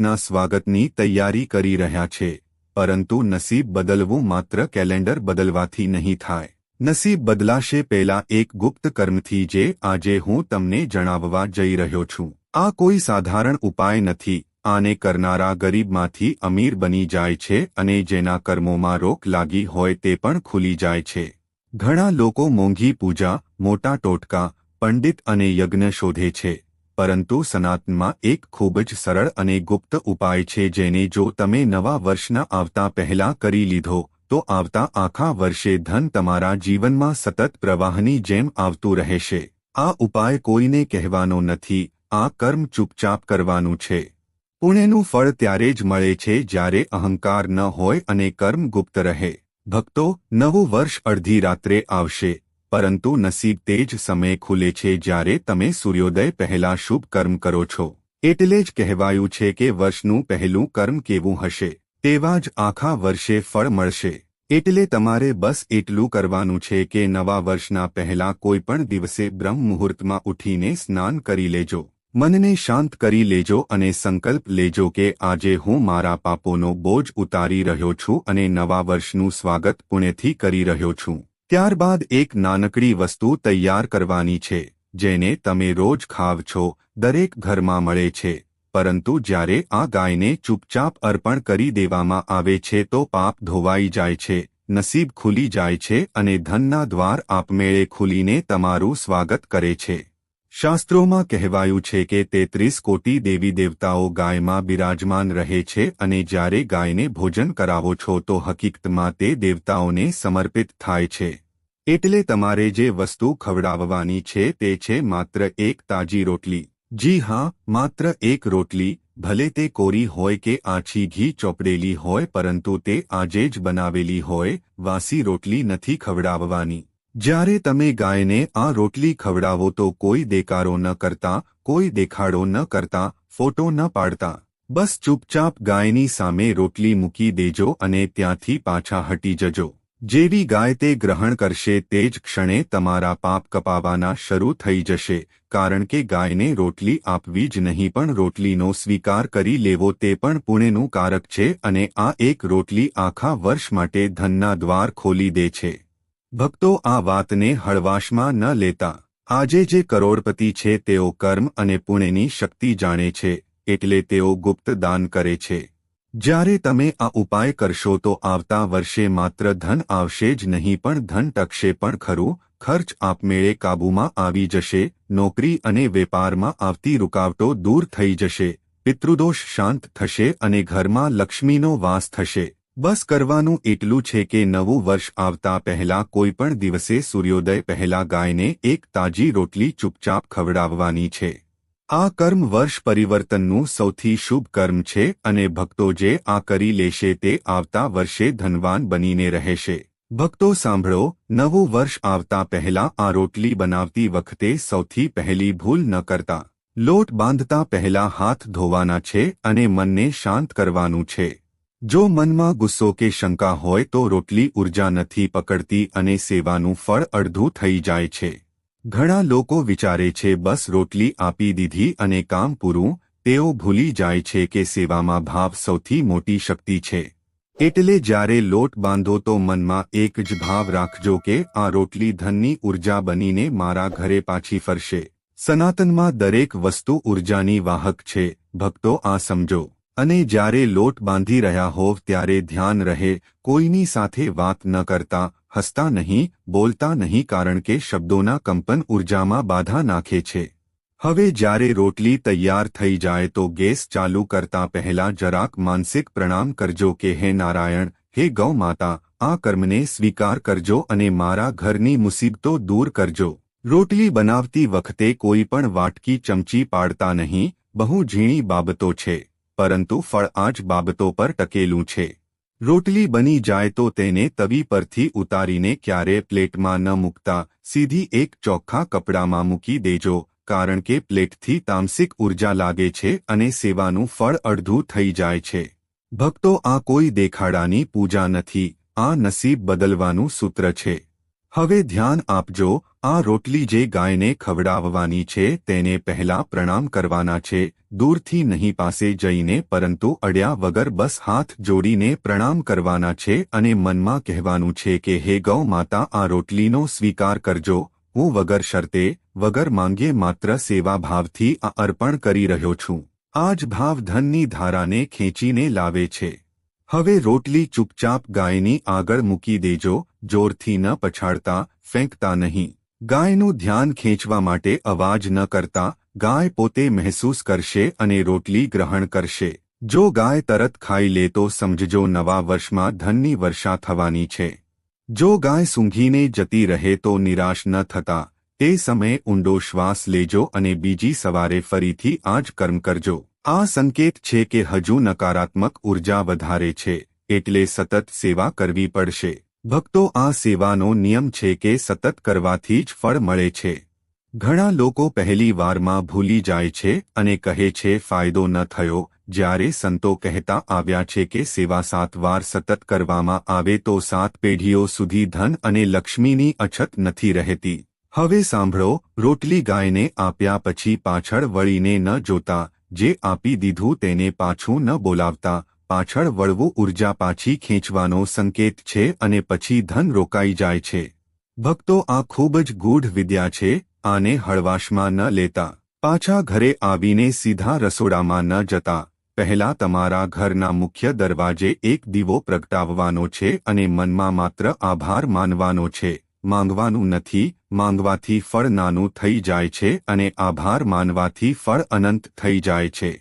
વર્ષના સ્વાગતની તૈયારી કરી રહ્યા છે, પરંતુ નસીબ બદલવું માત્ર કેલેન્ડર બદલવાથી નહીં થાય. નસીબ બદલાશે પેલા એક ગુપ્ત કર્મથી જે આજે હું તમને જણાવવા જઈ રહ્યો છું. આ કોઈ સાધારણ ઉપાય નથી, આને કરનારા ગરીબમાંથી અમીર બની જાય છે અને જેના કર્મોમાં રોક લાગી હોય તે પણ ખુલી જાય છે. ઘણા લોકો મોંઘી પૂજા, મોટા ટોટકા, પંડિત અને યજ્ઞ શોધે છે. પરંતુ સનાતનમાં એક ખૂબ જ સરળ અને ગુપ્ત ઉપાય છે જેને જો તમે નવા વર્ષના આવતા પહેલા કરી લીધો, તો આવતા આખા વર્ષે ધન તમારા જીવનમાં સતત પ્રવાહની જેમ આવતું રહેશે. આ ઉપાય કોઈને કહેવાનો નથી, આ કર્મ ચૂપચાપ કરવાનું છે. પુણ્યનું ફળ ત્યારે જ મળે છે જ્યારે અહંકાર ન હોય અને કર્મ ગુપ્ત રહે. ભક્તો, નવું વર્ષ અડધી રાત્રે આવશે. પરંતુ નસીબ તે જ સમયે ખુલે છે જ્યારે તમે સૂર્યોદય પહેલા શુભ કર્મ કરો છો. એટલે જ કહેવાયું છે કે વર્ષનું પહેલું કર્મ કેવું હશે? તેવા જ આખા વર્ષે ફળ મળશે. એટલે તમારે બસ એટલું કરવાનું છે કે નવા વર્ષના પહેલા કોઈ પણ દિવસે બ્રહ્મ મુહૂર્તમાં ઉઠીને સ્નાન કરી લેજો. મનને શાંત કરી લેજો અને સંકલ્પ લેજો કે આજે હું મારા પાપોનો બોજ ઉતારી રહ્યો છું અને નવા વર્ષનું સ્વાગત પુણ્યથી કરી રહ્યો છું. ત્યારબાદ એક નાનકડી વસ્તુ તૈયાર કરવાની છે, જેને તમે રોજ ખાવ છો, દરેક ઘરમાં મળે છે. પરંતુ જ્યારે આ ગાયને ચૂપચાપ અર્પણ કરી દેવામાં આવે છે તો પાપ ધોવાઈ જાય છે, નસીબ ખુલી જાય છે અને ધનના દ્વાર આપમેળે ખુલીને તમારું સ્વાગત કરે છે. શાસ્ત્રોમાં કહેવાયું છે કે તેત્રીસ કોટી દેવી દેવતાઓ ગાયમાં બિરાજમાન રહે છે અને જ્યારે ગાયને ભોજન કરાવો છો તો હકીકતમાં તે દેવતાઓને સમર્પિત થાય છે. એટલે તમારે જે વસ્તુ ખવડાવવાની છે તે છે માત્ર એક તાજી રોટલી. જી હા, માત્ર એક રોટલી, ભલે તે કોરી હોય કે આછી ઘી ચોપડેલી હોય પરંતુ તે આજે જ બનાવેલી હોય, વાસી રોટલી નથી ખવડાવવાની. જ્યારે તમે ગાયને આ રોટલી ખવડાવો તો કોઈ દેકારો ન કરતા, કોઈ દેખાડો ન કરતા, ફોટો ન પાડતા. બસ ચૂપચાપ ગાયની સામે રોટલી મૂકી દેજો અને ત્યાંથી પાછા હટી જજો. જેવી ગાય તે ગ્રહણ કરશે તે જ ક્ષણે તમારા પાપ કપાવાના શરૂ થઈ જશે, કારણ કે ગાયને રોટલી આપવી જ નહીં પણ રોટલીનો સ્વીકાર કરી લેવો તે પણ પુણેનું કારક છે અને આ એક રોટલી આખા વર્ષ માટે ધનના દ્વાર ખોલી દે છે. ભક્તો આ વાતને હળવાશમાં ન લેતા. આજે જે કરોડપતિ છે તેઓ કર્મ અને પુણ્યની શક્તિ જાણે છે, એટલે તેઓ ગુપ્ત દાન કરે છે. જ્યારે તમે આ ઉપાય કરશો તો આવતા વર્ષે માત્ર ધન આવશે જ નહીં પણ ધન ટકશે પણ ખરું, ખર્ચ આપમેળે કાબૂમાં આવી જશે, નોકરી અને વેપારમાં આવતી રૂકાવટો દૂર થઈ જશે, પિતૃદોષ શાંત થશે અને ઘરમાં લક્ષ્મીનો વાસ થશે. બસ કરવાનું એટલું છે કે નવું વર્ષ આવતા પહેલા કોઈ પણ દિવસે સૂર્યોદય પહેલા ગાયને એક તાજી રોટલી ચૂપચાપ ખવડાવવાની છે. આ કર્મ વર્ષ પરિવર્તનનું સૌથી શુભ કર્મ છે અને ભક્તો જે આ કરી લેશે તે આવતા વર્ષે ધનવાન બનીને રહેશે. ભક્તો સાંભળો, નવું વર્ષ આવતા પહેલા આ રોટલી બનાવતી વખતે સૌથી પહેલી ભૂલ ન કરતા. લોટ બાંધતા પહેલા હાથ ધોવાના છે અને મનને શાંત કરવાનું છે. જો મનમાં ગુસ્સો કે શંકા હોય તો રોટલી ઊર્જા નથી પકડતી અને સેવાનું ફળ અડધું થઈ જાય છે. ઘણા લોકો વિચારે છે, બસ રોટલી આપી દીધી અને કામ પૂરું. તેઓ ભૂલી જાય છે કે સેવામાં ભાવ સૌથી મોટી શક્તિ છે. એટલે જ્યારે લોટ બાંધો તો મનમાં એક જ ભાવ રાખજો કે આ રોટલી ધનની ઊર્જા બનીને મારા ઘરે પાછી ફરશે. સનાતનમાં દરેક વસ્તુ ઉર્જાની વાહક છે. ભક્તો આ સમજો. અને જ્યારે લોટ બાંધી રહ્યા હોવ ત્યારે ધ્યાન રહે, કોઈની સાથે વાત ન કરતા, હસતા નહીં, બોલતા નહીં કારણ કે શબ્દોના કંપન ઉર્જામાં બાધા નાખે છે. હવે જ્યારે રોટલી તૈયાર થઈ જાય તો ગેસ ચાલુ કરતા પહેલા જરાક માનસિક પ્રણામ કરજો કે, હે નારાયણ, હે ગૌ માતા, આ કર્મને સ્વીકાર કરજો અને મારા ઘરની મુસીબતો દૂર કરજો. રોટલી બનાવતી વખતે કોઈ પણ વાટકી ચમચી પાડતા નહીં, બહુ ઝીણી બાબતો છે. પરંતુ ફળ આજ બાબતો પર ટકેલું છે. રોટલી બની જાય તો તેને તવી પરથી ઉતારીને ક્યારે પ્લેટમાં ન મૂકતા, સીધી એક ચોખ્ખા કપડામાં મૂકી દેજો, કારણ કે પ્લેટથી તામસિક ઊર્જા લાગે છે અને સેવાનું ફળ અડધું થઈ જાય છે. ભક્તો આ કોઈ દેખાડાની પૂજા નથી, આ નસીબ બદલવાનું સૂત્ર છે. હવે ધ્યાન આપજો, આ રોટલી જે ગાયને ખવડાવવાની છે તેને પહેલા પ્રણામ કરવાના છે, દૂરથી નહીં પાસે જઈને પરંતુ અડ્યા વગર બસ હાથ જોડીને પ્રણામ કરવાના છે અને મનમાં કહેવાનું છે કે, હે ગૌ માતા, આ રોટલીનો સ્વીકાર કરજો, હું વગર શરતે, વગર માંગે માત્ર સેવાભાવથી આ અર્પણ કરી રહ્યો છું. આ જ ભાવ ધનની ધારાને ખેંચીને લાવે છે. હવે રોટલી ચૂપચાપ ગાયની આગળ મૂકી દેજો જોરથી ન પછાડતા, ફેંકતા નહીં. ગાયનું ધ્યાન ખેંચવા માટે અવાજ ન કરતા, ગાય પોતે મહેસૂસ કરશે અને રોટલી ગ્રહણ કરશે. જો ગાય તરત ખાઈ લે તો સમજજો નવા વર્ષમાં ધનની વર્ષા થવાની છે. જો ગાય સૂંઘીને જતી રહે તો નિરાશ ન થતા. તે સમયે ઊંડો શ્વાસ લેજો અને બીજી સવારે ફરીથી આ જ કર્મ કરજો. આ સંકેત છે કે હજુ નકારાત્મક ઊર્જા વધારે છે, એટલે સતત સેવા કરવી પડશે. ભક્તો આ સેવાનો નિયમ છે કે સતત કરવાથી જ ફળ મળે છે. ઘણા લોકો પહેલી વારમાં ભૂલી જાય છે અને કહે છે, ફાયદો ન થયો. જ્યારે સંતો કહેતા આવ્યા છે કે સેવા સાત વાર સતત કરવામાં આવે તો સાત પેઢીઓ સુધી ધન અને લક્ષ્મીની અછત નથી રહેતી. હવે સાંભળો, રોટલી ગાયને આપ્યા પછી પાછળ વળીને ન જોતા, જે આપી દીધું તેને પાછું ન બોલાવતા પાછળ વળવું ઊર્જા પાછી ખેંચવાનો સંકેત છે અને પછી ધન રોકાઈ જાય છે. ભક્તો આ ખૂબ જ ગૂઢ વિદ્યા છે, આને હળવાશમાં ન લેતા. પાછા ઘરે આવીને સીધા રસોડામાં ન જતા. પહેલા તમારા ઘરના મુખ્ય દરવાજે એક દીવો પ્રગટાવવાનો છે અને મનમાં માત્ર આભાર માનવાનો છે. માંગવાનું નથી, માંગવાથી ફળ નાનું થઈ જાય છે અને આભાર માનવાથી ફળ અનંત થઈ જાય છે.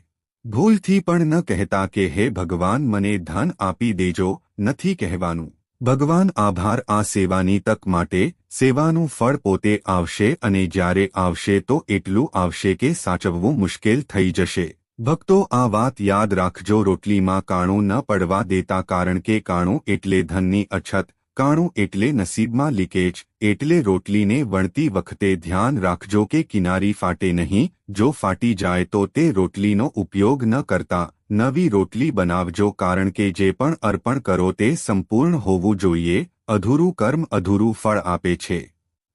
ભૂલથી પણ ન કહેતા કે, હે ભગવાન, મને ધન આપી દેજો, નથી કહેવાનું. ભગવાન આભાર આ સેવાની તક માટે, સેવાનું ફળ પોતે આવશે અને જ્યારે આવશે તો એટલું આવશે કે સાચવવું મુશ્કેલ થઈ જશે. ભક્તો, આ વાત યાદ રાખજો, રોટલીમાં કાણું ન પડવા દેતા કારણ કે કાણું એટલે ધનની અછત. કાણું એટલે નસીબમાં લીકેજ, એટલે રોટલીને વણતી વખતે ધ્યાન રાખજો કે કિનારી ફાટે નહીં, જો ફાટી જાય તો તે રોટલીનો ઉપયોગ ન કરતા, નવી રોટલી બનાવજો કારણ કે જે પણ અર્પણ કરો તે સંપૂર્ણ હોવું જોઈએ, અધૂરું કર્મ અધૂરું ફળ આપે છે.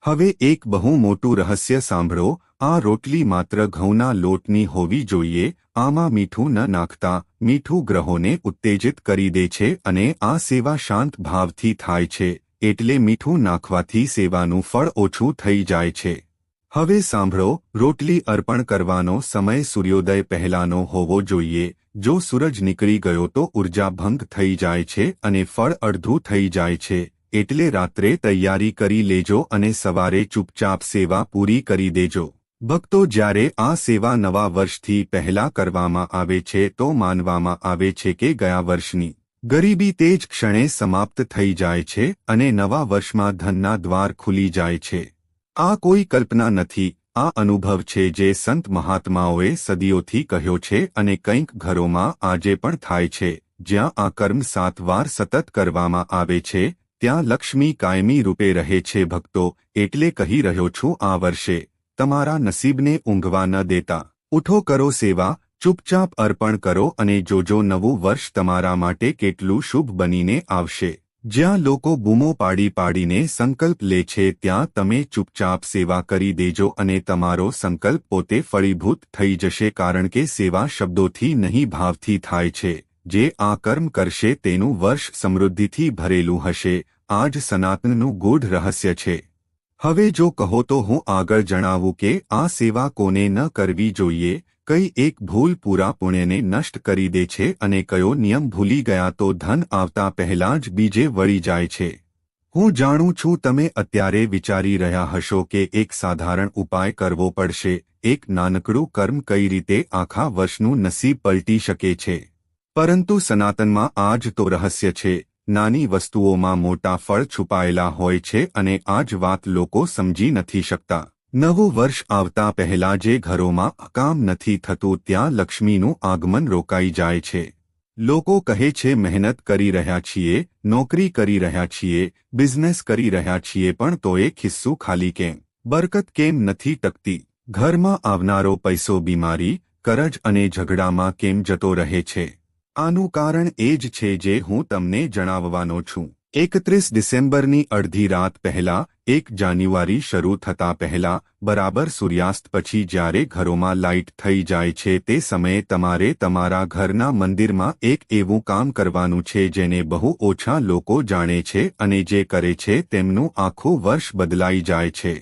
હવે એક બહુ મોટું રહસ્ય સાંભળો આ રોટલી માત્ર ઘઉંના લોટની હોવી જોઈએ, આમાં મીઠું ન નાખતા, મીઠું ગ્રહોને ઉત્તેજિત કરી દે છે અને આ સેવા શાંત ભાવથી થાય છે, એટલે મીઠું નાખવાથી સેવાનું ફળ ઓછું થઈ જાય છે. હવે સાંભળો, રોટલી અર્પણ કરવાનો સમય સૂર્યોદય પહેલાનો હોવો જોઈએ, જો સૂરજ નીકળી ગયો તો ઊર્જા ભંગ થઈ જાય છે અને ફળ અડધું થઈ જાય છે, એટલે રાત્રે તૈયારી કરી લેજો અને સવારે ચૂપચાપ સેવા પૂરી કરી દેજો. ભક્તો જ્યારે આ સેવા નવા વર્ષથી પહેલા કરવામાં આવે છે તો માનવામાં આવે છે કે ગયા વર્ષની ગરીબી તે જ ક્ષણે સમાપ્ત થઈ જાય છે અને નવા વર્ષમાં ધનના દ્વાર ખુલી જાય છે. આ કોઈ કલ્પના નથી, આ અનુભવ છે જે સંત મહાત્માઓએ સદીઓથી કહ્યો છે અને કંઈક ઘરોમાં આજે પણ થાય છે, જ્યાં આ કર્મ સાત વાર સતત કરવામાં આવે છે, ત્યાં લક્ષ્મી કાયમી રૂપે રહે છે ભક્તો, એટલે કહી રહ્યો છું આ વર્ષે. તમારા નસીબને ઊંઘવા ન દેતા. ઉઠો કરો સેવા, ચૂપચાપ અર્પણ કરો અને જોજો નવું વર્ષ તમારા માટે કેટલું શુભ બનીને આવશે. જ્યાં લોકો બૂમો પાડી પાડીને સંકલ્પ લે છે, ત્યાં તમે ચૂપચાપ સેવા કરી દેજો અને તમારો સંકલ્પ પોતે ફળીભૂત થઈ જશે કારણ કે સેવા શબ્દોથી નહીં ભાવથી થાય છે. જે આ કર્મ કરશે તેનું વર્ષ સમૃદ્ધિથી ભરેલું હશે. આ જ સનાતનનું ગૂઢ રહસ્ય છે. હવે જો કહો તો હું આગળ જણાવું કે આ સેવા કોને ન કરવી જોઈએ, કઈ એક ભૂલ પૂરા પુણ્યને નષ્ટ કરી દે છે અને કયો નિયમ ભૂલી ગયા તો ધન આવતા પહેલા જ બીજે વળી જાય છે. હું જાણું છું તમે અત્યારે વિચારી રહ્યા હશો કે એક સાધારણ ઉપાય કરવો પડશે, એક નાનકડું કર્મ કઈ રીતે આખા વર્ષનું નસીબ પલટી શકે છે. પરંતુ સનાતનમાં આ જ તો રહસ્ય છે નાની વસ્તુઓમાં મોટા ફળ છુપાયેલા હોય છે અને આ જ વાત લોકો સમજી નથી શકતા. નવું વર્ષ આવતા પહેલા જે ઘરોમાં કામ નથી થતું ત્યાં લક્ષ્મીનું આગમન રોકાઈ જાય છે. લોકો કહે છે, મહેનત કરી રહ્યા છીએ, નોકરી કરી રહ્યા છીએ, બિઝનેસ કરી રહ્યા છીએ, પણ તો એ ખિસ્સું ખાલી કેમ? બરકત કેમ નથી ટકતી? ઘરમાં આવનારો પૈસો બીમારી, કરજ અને ઝઘડામાં કેમ જતો રહે છે? આનું કારણ એ જ છે જે હું તમને જણાવવાનો છું. એકત્રીસ ડિસેમ્બરની અડધી રાત પહેલા, એક જાન્યુઆરી શરૂ થતા પહેલા, બરાબર સૂર્યાસ્ત પછી જ્યારે ઘરોમાં લાઇટ થઈ જાય છે તે સમયે તમારે તમારા ઘરના મંદિરમાં એક એવું કામ કરવાનું છે જેને બહુ ઓછા લોકો જાણે છે અને જે કરે છે તેમનું આખું વર્ષ બદલાઈ જાય છે.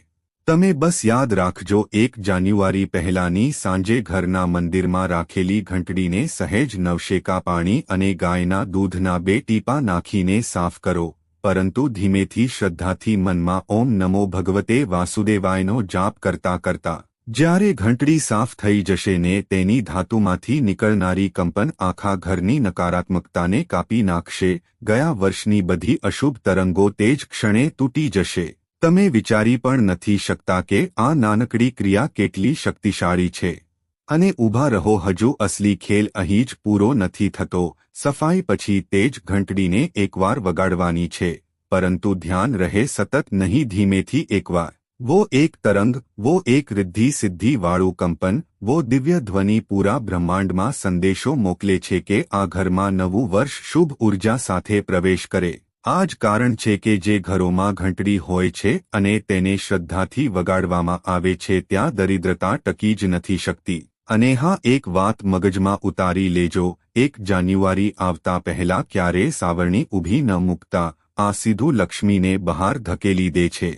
તમે બસ યાદ રાખજો, એક જાન્યુઆરી પહેલાની સાંજે ઘરના મંદિરમાં રાખેલી ઘંટડીને સહેજ નવશેકા પાણી અને ગાયના દૂધના બે ટીપા નાખીને સાફ કરો. પરંતુ ધીમેથી શ્રદ્ધાથી મનમાં ઓમ નમો ભગવતે વાસુદેવાયનો જાપ કરતા કરતા, જ્યારે ઘંટડી સાફ થઈ જશે ને તેની ધાતુમાંથી નીકળનારી કંપન આખા ઘરની નકારાત્મકતાને કાપી નાખશે, ગયા વર્ષની બધી અશુભ તરંગો તે જ ક્ષણે તૂટી જશે. તમે વિચારી પણ નથી શકતા કે આ નાનકડી ક્રિયા કેટલી શક્તિશાળી છે. અને ઊભા રહો, હજુ અસલી ખેલ અહીં જ પૂરો નથી થતો. સફાઈ પછી તે જ ઘંટડીને એકવાર વગાડવાની છે. પરંતુ ધ્યાન રહે સતત નહીં, ધીમેથી એકવાર. વો એક તરંગ, વો એક રિદ્ધિ સિદ્ધિ વાળું કંપન, વો દિવ્ય ધ્વનિ પૂરા બ્રહ્માંડમાં સંદેશો મોકલે છે કે આ ઘરમાં નવું વર્ષ શુભ ઊર્જા સાથે પ્રવેશ કરે. આ જ કારણ છે કે જે ઘરોમાં ઘંટડી હોય છે અને તેને શ્રદ્ધાથી વગાડવામાં આવે છે ત્યાં દરિદ્રતા ટકી જ નથી શકતી. અને હા, એક વાત મગજમાં ઉતારી લેજો, એક જાન્યુઆરી આવતા પહેલા ક્યારે સાવરણી ઊભી ન મૂકતા, આ સીધું લક્ષ્મીને બહાર ધકેલી દે છે.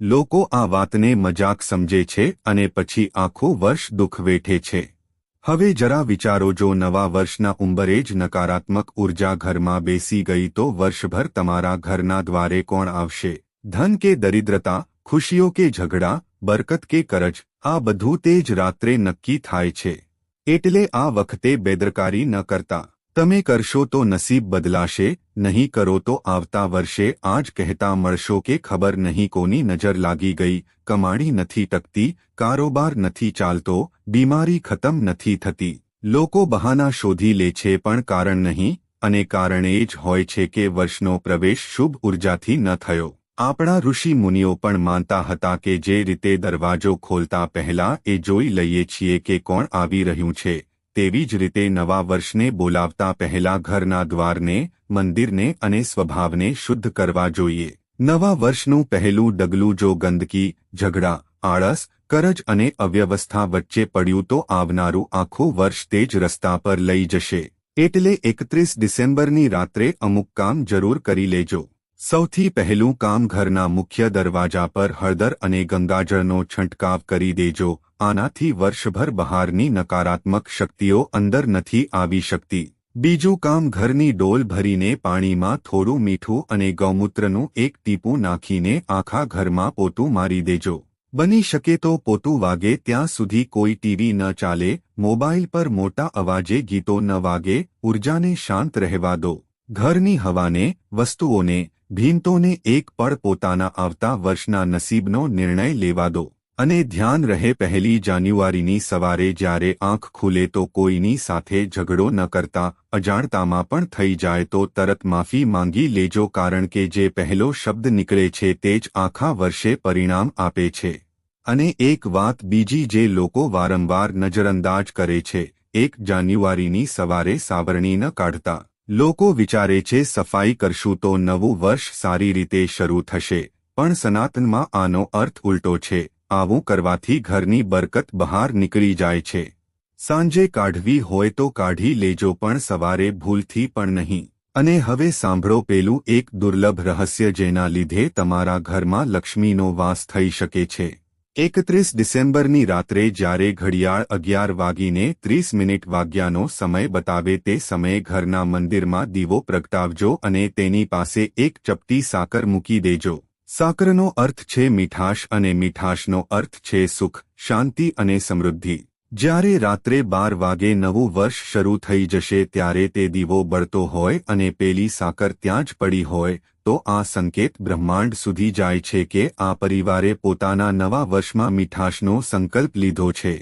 લોકો આ વાતને મજાક સમજે છે અને પછી આખું વર્ષ દુઃખ વેઠે છે. હવે જરા વિચારો, જો નવા વર્ષના ઉંબરે જ નકારાત્મક ઊર્જા ઘરમાં બેસી ગઈ તો વર્ષભર તમારા ઘરના દ્વારે કોણ આવશે? ધન કે દરિદ્રતા, ખુશીઓ કે ઝઘડા, બરકત કે કરજ, આ બધું તે જ રાત્રે નક્કી થાય છે. એટલે આ વખતે બેદરકારી ન કરતા. તમે કરશો તો નસીબ બદલાશે, નહીં કરો તો આવતા વર્ષે આજ કહેતા મળશો કે ખબર નહીં કોની નજર લાગી ગઈ, કમાણી નથી ટકતી, કારોબાર નથી ચાલતો, બીમારી ખતમ નથી થતી. લોકો બહાના શોધી લે છે પણ કારણ નહીં, અને કારણ એ જ હોય છે કે વર્ષનો પ્રવેશ શુભ ઉર્જાથી ન થયો. આપણા ઋષિ મુનિઓ પણ માનતા હતા કે જે રીતે દરવાજો ખોલતા પહેલા એ જોઈ લઈએ છીએ કે કોણ આવી રહ્યું છે. તેવી જ રીતે નવા વર્ષને બોલાવતા પહેલા ઘરના દ્વારને, મંદિરને અને સ્વભાવને શુદ્ધ કરવા જોઈએ. નવા વર્ષનું પહેલું ડગલું જો ગંદકી, ઝઘડા, આળસ, કરજ અને અવ્યવસ્થા વચ્ચે પડ્યું તો આવનારું આખું વર્ષ તે જ રસ્તા પર લઈ જશે. એટલે એકત્રીસ ડિસેમ્બરની રાત્રે અમુક કામ જરૂર કરી લેજો. સૌથી પહેલું કામ ઘરના મુખ્ય દરવાજા પર હળદર અને ગંગાજળનો છંટકાવ કરી દેજો. આનાથી વર્ષભર બહારની નકારાત્મક શક્તિઓ અંદર નથી આવી શકતી. બીજું કામ ઘરની ડોલ ભરીને પાણીમાં થોડું મીઠું અને ગૌમૂત્રનું એક ટીપું નાખીને આખા ઘરમાં પોતું મારી દેજો. બની શકે તો પોતું વાગે ત્યાં સુધી કોઈ ટીવી ન ચાલે, મોબાઈલ પર મોટા અવાજે ગીતો ન વાગે, ઉર્જાને શાંત રહેવા દો. ઘરની હવાને, વસ્તુઓને, ભીંતોને એક પળ પોતાના આવતા વર્ષના નસીબનો નિર્ણય લેવા દો. અને ધ્યાન રહે પહેલી જાન્યુઆરીની સવારે જ્યારે આંખ ખુલે તો કોઈની સાથે ઝઘડો ન કરતા, અજાણતામાં પણ થઈ જાય તો તરત માફી માંગી લેજો કારણ કે જે પહેલો શબ્દ નીકળે છે તે જ આખા વર્ષે પરિણામ આપે છે. અને એક વાત બીજી જે લોકો વારંવાર નજરઅંદાજ કરે છે, એક જાન્યુઆરીની સવારે સાવરણી ન કાઢતા. લોકો વિચારે છે, સફાઈ કરશું તો નવું વર્ષ સારી રીતે શરૂ થશે. પણ સનાતનમાં આનો અર્થ ઉલટો છે આવું કરવાથી ઘરની બરકત બહાર નીકળી જાય છે. સાંજે કાઢવી હોય તો કાઢી લેજો પણ સવારે ભૂલથી પણ નહીં. અને હવે સાંભળો પેલું એક દુર્લભ રહસ્ય જેના લીધે તમારા ઘરમાં લક્ષ્મીનો વાસ થઈ શકે છે. એકત્રીસ ડિસેમ્બરની રાત્રે જ્યારે ઘડિયાળ અગિયાર વાગીને ત્રીસ મિનિટ વાગ્યાનો સમય બતાવે તે સમયે ઘરના મંદિરમાં દીવો પ્રગટાવજો અને તેની પાસે એક ચપટી સાકર મૂકી દેજો. સાકરનો અર્થ છે મીઠાશ અને મીઠાશનો અર્થ છે સુખ, શાંતિ અને સમૃદ્ધિ. જ્યારે રાત્રે બાર વાગે નવું વર્ષ શરૂ થઈ જશે ત્યારે તે દીવો બળતો હોય અને પેલી સાકર ત્યાં જ પડી હોય, તો આ સંકેત બ્રહ્માંડ સુધી જાય છે કે આ પરિવારે પોતાના નવા વર્ષમાં મીઠાશનો સંકલ્પ લીધો છે.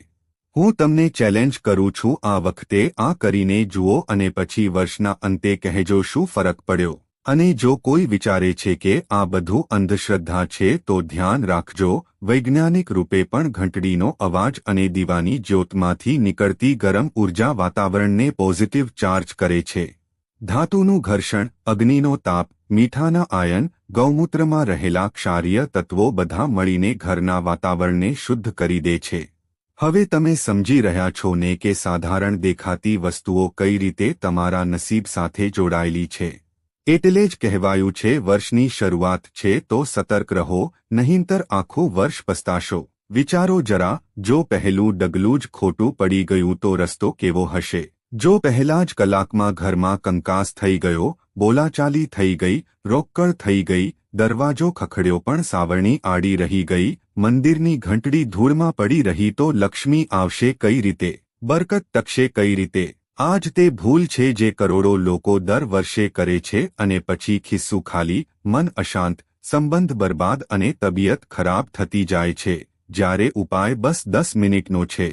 હું તમને ચેલેન્જ કરું છું આ વખતે આ કરીને જુઓ અને પછી વર્ષના અંતે કહેજો શું ફરક પડ્યો. અને જો કોઈ વિચારે છે કે આ બધું અંધશ્રદ્ધા છે, તો ધ્યાન રાખજો. વૈજ્ઞાનિક રૂપે પણ ઘંટડીનો અવાજ અને દીવાની જ્યોતમાંથી નીકળતી ગરમ ઊર્જા વાતાવરણને પોઝિટિવ ચાર્જ કરે છે. ધાતુનું ઘર્ષણ, અગ્નિનો તાપ, મીઠાના આયન, ગૌમૂત્રમાં રહેલા ક્ષારીય તત્વો બધા મળીને ઘરના વાતાવરણને શુદ્ધ કરી દે છે. હવે તમે સમજી રહ્યા છો ને કે સાધારણ દેખાતી વસ્તુઓ કઈ રીતે તમારા નસીબ સાથે જોડાયેલી છે. એટલે જ કહેવાયું છે, વર્ષની શરૂઆત છે, તો સતર્ક રહો, નહીંતર આખું વર્ષ પસ્તાશો. વિચારો જરા, જો પહેલું ડગલું જ ખોટું પડી ગયું તો રસ્તો કેવો હશે? જો પહેલા જ કલાકમાં ઘરમાં કંકાસ થઈ ગયો, બોલાચાલી થઈ ગઈ રોકડ થઈ ગઈ, દરવાજો ખખડ્યો પણ સાવરણી આડી રહી ગઈ, મંદિરની ઘંટડી ધૂળમાં પડી રહી તો લક્ષ્મી આવશે કઈ રીતે? બરકત તકશે કઈ રીતે? આ જ તે ભૂલ છે જે કરોડો લોકો દર વર્ષે કરે છે અને પછી ખિસ્સું ખાલી, મન અશાંત, સંબંધ બરબાદ અને તબિયત ખરાબ થતી જાય છે, જ્યારે ઉપાય બસ દસ મિનિટનો છે.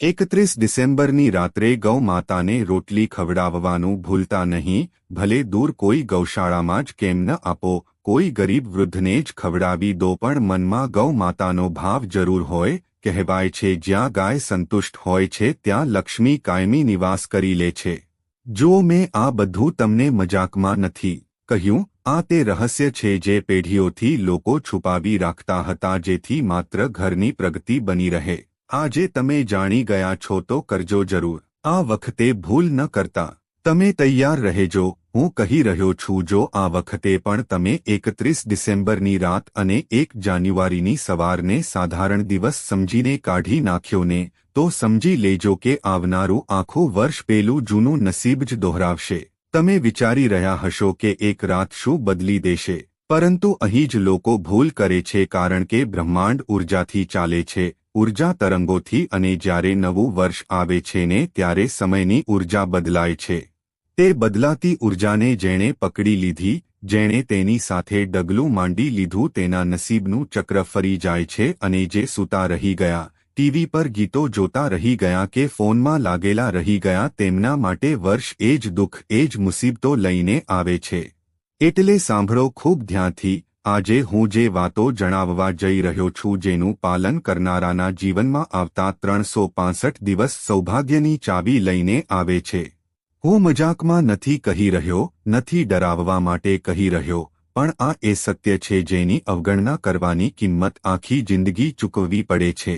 એકત્રીસ ડિસેમ્બરની રાત્રે ગૌ માતાને રોટલી ખવડાવવાનું ભૂલતા નહીં, ભલે દૂર કોઈ ગૌશાળામાં જ કેમ ન આપો, કોઈ ગરીબ વૃદ્ધને જ ખવડાવી દો પણ મનમાં ગૌ માતાનો ભાવ જરૂર હોય કહેવાય છે, જ્યાં ગાય સંતુષ્ટ હોય છે, ત્યાં લક્ષ્મી કાયમી નિવાસ કરી લે છે. જો મેં આ બધું તમને મજાકમાં નથી કહ્યું, આ તે રહસ્ય છે જે પેઢીઓથી લોકો છુપાવી રાખતા હતા, જેથી માત્ર ઘરની પ્રગતિ બની રહે. આજે તમે જાણી ગયા છો તો કરજો જરૂર. આ વખતે ભૂલ ન કરતા. તમે તૈયાર રહેજો. હું કહી રહ્યો છું, જો આ વખતે પણ તમે એકત્રીસ ડિસેમ્બરની રાત અને એક જાન્યુઆરીની સવારને સાધારણ દિવસ સમજીને કાઢી નાખ્યો ને તો સમજી લેજો કે આવનારું આખું વર્ષ પેલું જૂનું નસીબ જ દોહરાવશે. તમે વિચારી રહ્યા હશો કે એક રાત શું બદલી દેશે. પરંતુ અહીં જ લોકો ભૂલ કરે છે કારણ કે બ્રહ્માંડ ઉર્જાથી ચાલે છે, ઊર્જા તરંગોથી અને જ્યારે નવું વર્ષ આવે છે ને ત્યારે સમયની ઊર્જા બદલાય છે. તે બદલાતી ઉર્જાને જેણે પકડી લીધી, જેણે તેની સાથે ડગલું માંડી લીધું તેના નસીબનું ચક્ર ફરી જાય છે અને જે સૂતા રહી ગયા, ટીવી પર ગીતો જોતા રહી ગયા કે ફોનમાં લાગેલા રહી ગયા તેમના માટે વર્ષ એ જ દુઃખ, એ જ મુસીબતો લઈને આવે છે. એટલે સાંભળો ખૂબ ધ્યાનથી, આજે હું જે વાતો જણાવવા જઈ રહ્યો છું જેનું પાલન કરનારાના જીવનમાં આવતા ત્રણસો દિવસ સૌભાગ્યની ચાવી લઈને આવે છે. હું મજાકમાં નથી કહી રહ્યો, નથી ડરાવવા માટે કહી રહ્યો, પણ આ એ સત્ય છે જેની અવગણના કરવાની કિંમત આખી જિંદગી ચૂકવવી પડે છે.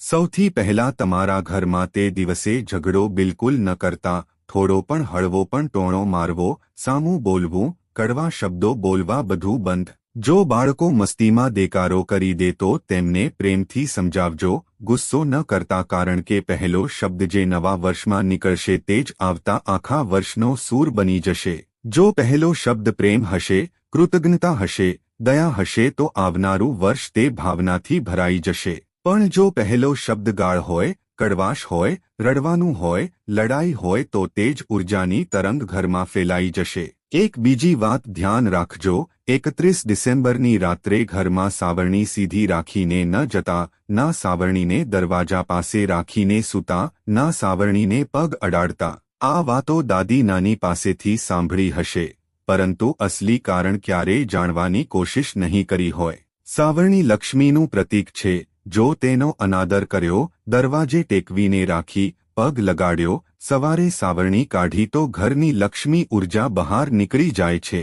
સૌથી પહેલા તમારા ઘરમાં તે દિવસે ઝઘડો બિલકુલ ન કરતા, થોડો પણ હળવો પણ ટોણો મારવો, સામું બોલવું, કડવા શબ્દો બોલવા બધું બંધ. જો બાળકો મસ્તીમાં દેકારો કરી દે તો તેમને પ્રેમથી સમજાવજો ગુસ્સો ન કરતા કારણ કે પહેલો શબ્દ જે નવા વર્ષમાં નીકળશે તે જ આવતા આખા વર્ષનો સૂર બની જશે. જો પહેલો શબ્દ પ્રેમ હશે, કૃતજ્ઞતા હશે, દયા હશે તો આવનારું વર્ષ તે ભાવનાથી ભરાઈ જશે. પણ જો પહેલો શબ્દ ગાળ હોય, કડવાશ હોય, રડવાનું હોય, લડાઈ હોય તો તે જ ઉર્જાની તરંગ ઘરમાં ફેલાઈ જશે. એક બીજી વાત ધ્યાન રાખજો, એકત્રીસ ડિસેમ્બરની રાત્રે ઘરમાં સાવરણી સીધી રાખીને ન જતા, ના સાવરણીને દરવાજા પાસે રાખીને સૂતા, ના સાવરણીને પગ અડાડતા. આ વાતો દાદી નાની પાસેથી સાંભળી હશે. પરંતુ અસલી કારણ ક્યારેય જાણવાની કોશિશ નહીં કરી હોય. સાવરણી લક્ષ્મીનું પ્રતીક છે. જો તેનો અનાદર કર્યો, દરવાજે ટેકવીને રાખી, પગ લગાડ્યો સવારે સાવરણી કાઢી તો ઘરની લક્ષ્મી ઊર્જા બહાર નીકળી જાય છે.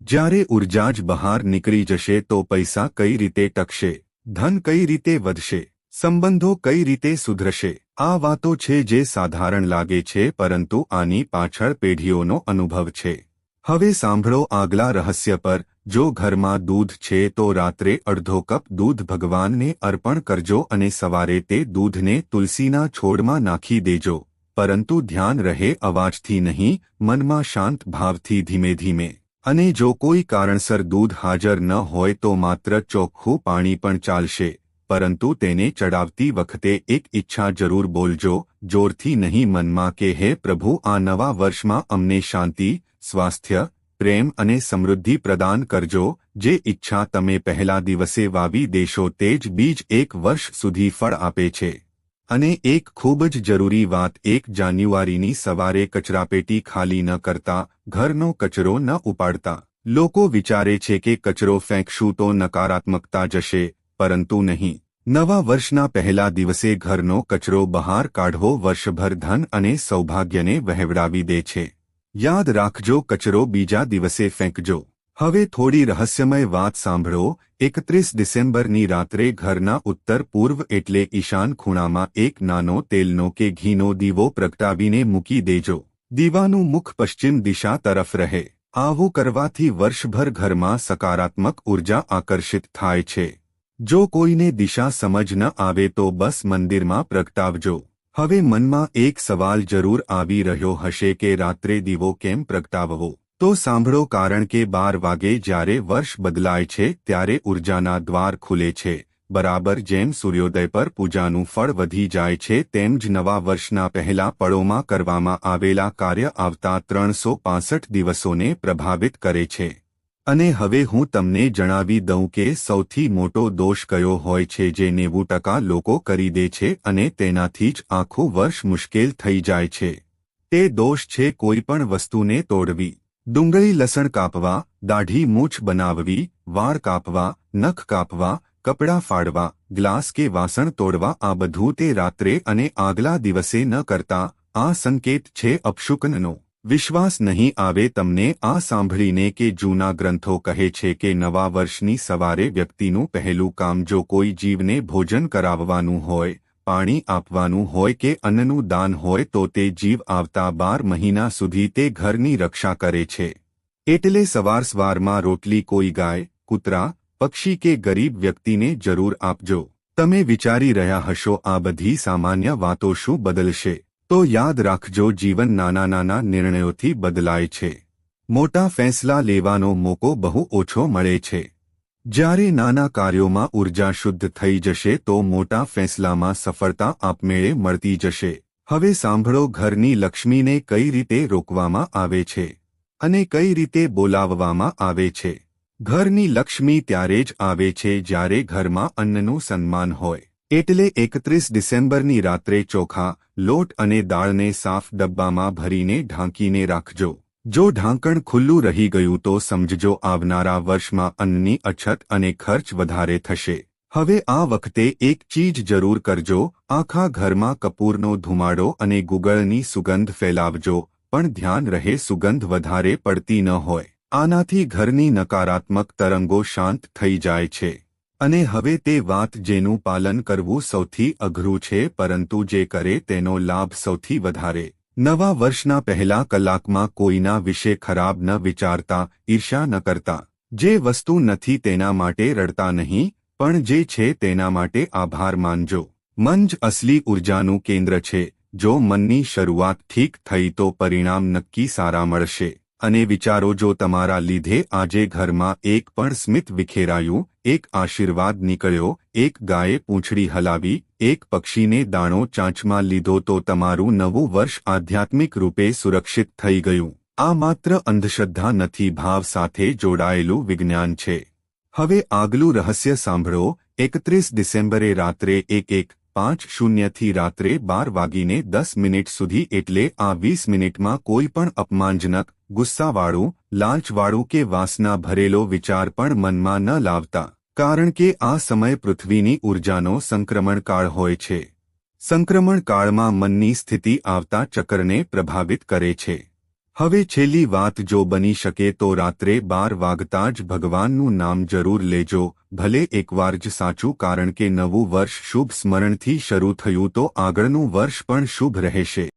જ્યારે ઊર્જા જ બહાર નીકળી જશે તો પૈસા કઈ રીતે ટકશે? ધન કઈ રીતે વધશે? સંબંધો કઈ રીતે સુધરશે? આ વાતો છે જે સાધારણ લાગે છે, પરંતુ આની પાછળ પેઢીઓનો અનુભવ છે. હવે સાંભળો આગલા રહસ્ય પર. જો ઘરમાં દૂધ છે તો રાત્રે અડધો કપ દૂધ ભગવાનને અર્પણ કરજો અને સવારે તે દૂધને તુલસીના છોડમાં નાખી દેજો. પરંતુ ધ્યાન રહે અવાજથી નહીં, મનમાં શાંત ભાવથી ધીમે ધીમે. અને જો કોઈ કારણસર દૂધ હાજર ન હોય તો માત્ર ચોખ્ખું પાણી પણ ચાલશે, પરંતુ તેને ચડાવતી વખતે એક ઈચ્છા જરૂર બોલજો, જોરથી નહીં મનમાં કે, હે પ્રભુ, આ નવા વર્ષમાં અમને શાંતિ, સ્વાસ્થ્ય, પ્રેમ અને સમૃદ્ધિ પ્રદાન કરજો, જે ઈચ્છા તમે પહેલા દિવસે વાવી દેશો તે જ બીજ એક વર્ષ સુધી ફળ આપે છે. અને એક ખૂબ જ જરૂરી વાત, એક જાન્યુઆરીની સવારે કચરાપેટી ખાલી ન કરતા, ઘરનો કચરો ન ઉપાડતા. લોકો વિચારે છે કે કચરો ફેંકશું તો નકારાત્મકતા જશે, પરંતુ નહીં. નવા વર્ષના પહેલા દિવસે ઘરનો કચરો બહાર કાઢવો વર્ષભર ધન અને સૌભાગ્યને વહેવડાવી દે છે. યાદ રાખજો, કચરો બીજા દિવસે ફેંકજો. હવે થોડી રહસ્યમય વાત સાંભળો. એકત્રીસ ડિસેમ્બરની રાત્રે ઘરના ઉત્તર પૂર્વ એટલે ઈશાન ખૂણામાં એક નાનો તેલનો કે ઘીનો દીવો પ્રગટાવીને મૂકી દેજો. દીવાનું મુખ પશ્ચિમ દિશા તરફ રહે. આવું કરવાથી વર્ષભર ઘરમાં સકારાત્મક ઊર્જા આકર્ષિત થાય છે. જો કોઈને દિશા સમજ ન આવે તો બસ મંદિરમાં પ્રગટાવજો. હવે મનમાં એક સવાલ જરૂર આવી રહ્યો હશે કે રાત્રે દીવો કેમ પ્રગટાવવો? તો સાંભળો કારણ કે બાર વાગે જ્યારે વર્ષ બદલાય છે ત્યારે ઉર્જાના દ્વાર ખુલે છે. બરાબર જેમ સૂર્યોદય પર પૂજાનું ફળ વધી જાય છે તેમ જ નવા વર્ષના પહેલા પળોમાં કરવામાં આવેલા કાર્ય આવતા ત્રણસો દિવસોને પ્રભાવિત કરે છે. અને હવે હું તમને જણાવી દઉં કે સૌથી મોટો દોષ કયો હોય છે જે નેવું ટકા લોકો કરી દે છે અને તેનાથી જ આખું વર્ષ મુશ્કેલ થઈ જાય છે. તે દોષ છે કોઈ પણ વસ્તુને તોડવી. ડુંગળી લસણ કાપવા, દાઢી મૂછ બનાવવી, વાળ કાપવા, નખ કાપવા, કપડાં ફાડવા, ગ્લાસ કે વાસણ તોડવા આ બધું તે રાત્રે અને આગલા દિવસે ન કરતા, આ સંકેત છે અપશુકનનો. વિશ્વાસ નહીં આવે તમને આ સાંભળીને કે જૂના ગ્રંથો કહે છે કે નવા વર્ષની સવારે વ્યક્તિનું પહેલું કામ જો કોઈ જીવને ભોજન કરાવવાનું હોય પાણી આપવાનું હોય કે અન્નનું દાન હોય તો તે જીવ આવતા બાર મહિના સુધી તે ઘરની રક્ષા કરે છે. એટલે સવાર સવારમાં રોટલી કોઈ ગાય, કૂતરા, પક્ષી કે ગરીબ વ્યક્તિને જરૂર આપજો. તમે વિચારી રહ્યા હશો આ બધી સામાન્ય વાતો શું બદલશે? તો યાદ રાખજો જીવન નાના નાના નિર્ણયોથી બદલાય છે. મોટા ફેંસલા લેવાનો મોકો બહુ ઓછો મળે છે. જ્યારે નાના કાર્યોમાં ઊર્જા શુદ્ધ થઈ જશે તો મોટા ફેંસલામાં સફળતા આપમેળે મળતી જશે. હવે સાંભળો ઘરની લક્ષ્મીને કઈ રીતે રોકવામાં આવે છે અને કઈ રીતે બોલાવવામાં આવે છે. ઘરની લક્ષ્મી ત્યારે જ આવે છે જ્યારે ઘરમાં અન્નનું સન્માન હોય. એટલે એકત્રીસ ડિસેમ્બરની રાત્રે ચોખા, લોટ અને દાળને સાફ ડબ્બામાં ભરીને ઢાંકીને રાખજો. જો ઢાંકણ ખુલ્લું રહી ગયું તો સમજજો આવનારા વર્ષમાં અન્નની અછત અને ખર્ચ વધારે થશે. હવે આ વખતે એક ચીજ જરૂર કરજો, આખા ઘરમાં કપૂરનો ધુમાડો અને ગુગળની સુગંધ ફેલાવજો, પણ ધ્યાન રહે સુગંધ વધારે પડતી ન હોય. આનાથી ઘરની નકારાત્મક તરંગો શાંત થઈ જાય છે. અને હવે તે વાત જેનું પાલન કરવું સૌથી અઘરું છે, પરંતુ જે કરે તેનો લાભ સૌથી વધારે. નવા વર્ષના પહેલા કલાકમાં કોઈના વિશે ખરાબ ન વિચારતા ઈર્ષા ન કરતા. જે વસ્તુ નથી તેના માટે રડતા નહીં, પણ જે છે તેના માટે આભાર માનજો. મન જ અસલી ઉર્જાનું કેન્દ્ર છે. જો મનની શરૂઆત ઠીક થઈ તો પરિણામ નક્કી સારા મળશે. અને વિચારો જો તમારા લીધે આજે ઘરમાં એક પણ સ્મિત વિખેરાયું, એક આશીર્વાદ નીકળ્યો, એક ગાયે પૂંછડી હલાવી એક પક્ષીને દાણો ચાંચમાં લીધો તો તમારું નવું વર્ષ આધ્યાત્મિક રૂપે સુરક્ષિત થઈ ગયું. આ માત્ર અંધશ્રદ્ધા નથી, ભાવ સાથે જોડાયેલું વિજ્ઞાન છે. હવે આગલું રહસ્ય સાંભળો. એકત્રીસ ડિસેમ્બરે રાત્રે એક એક પાંચ શૂન્યથી રાત્રે બાર વાગીને દસ મિનિટ સુધી એટલે આ વીસ મિનિટમાં કોઈ પણ અપમાનજનક, ગુસ્સાવાળું લાંચવાળું કે વાસના ભરેલો વિચાર પણ મનમાં ન લાવતા. કારણ કે આ સમય પૃથ્વીની ઉર્જાનો સંક્રમણકાળ હોય છે. સંક્રમણકાળમાં મનની સ્થિતિ આવતા ચક્રને પ્રભાવિત કરે છે. હવે છેલ્લી વાત જો બની શકે તો રાત્રે બાર વાગતા જ ભગવાનનું નામ જરૂર લેજો, ભલે એકવાર જ સાચું કારણ કે નવું વર્ષ શુભ સ્મરણથી શરૂ થયું તો આગળનું વર્ષ પણ શુભ રહેશે.